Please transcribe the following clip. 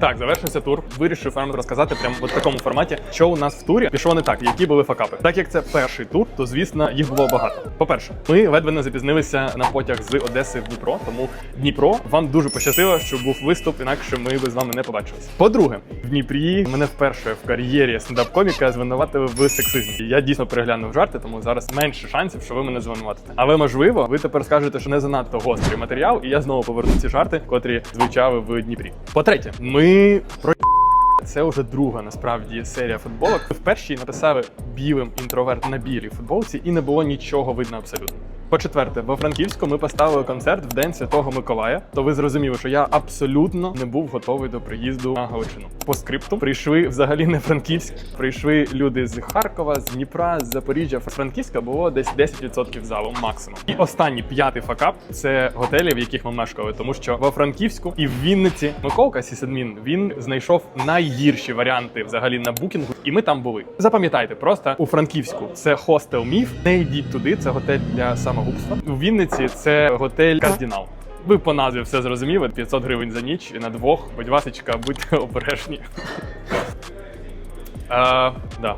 Так, завершився тур. Вирішив вам розказати прямо в такому форматі, що у нас в турі пішло не так, які були факапи. Так як це перший тур, то звісно їх було багато. По-перше, ми ледве не запізнилися на потяг з Одеси в Дніпро. Тому Дніпро вам дуже пощастило, що був виступ, інакше ми би з вами не побачилися. По-друге, в Дніпрі мене вперше в кар'єрі стендап-коміка звинуватили в сексизмі. Я дійсно переглянув жарти, тому зараз менше шансів, що ви мене звинуватите. Але можливо, ви тепер скажете, що не занадто гострий матеріал, і я знову поверну ці жарти, котрі звучали в Дніпрі. По-третє, ми про. Це вже друга насправді серія футболок. В першій написали білим інтроверт на білій футболці, і не було нічого видно абсолютно. По-четверте, во Франківську ми поставили концерт в день Святого Миколая. То ви зрозуміли, що я абсолютно не був готовий до приїзду на Галичину. По скрипту прийшли взагалі не Франківськ. Прийшли люди з Харкова, з Дніпра, з Запоріжжя. Франківська було десь 10% залу максимум. І останній п'ятий факап це готелі, в яких ми мешкали, тому що во Франківську і в Вінниці Миколка Сісадмін він знайшов найгірші варіанти взагалі на букінгу, і ми там були. Запам'ятайте, просто у Франківську це хостел міф. Не йдіть туди, це готель для самогубства. У Вінниці це готель Кардінал. Ви по назві все зрозуміли. 500 гривень за ніч і на двох. Будь ласка, будьте обережні. Да.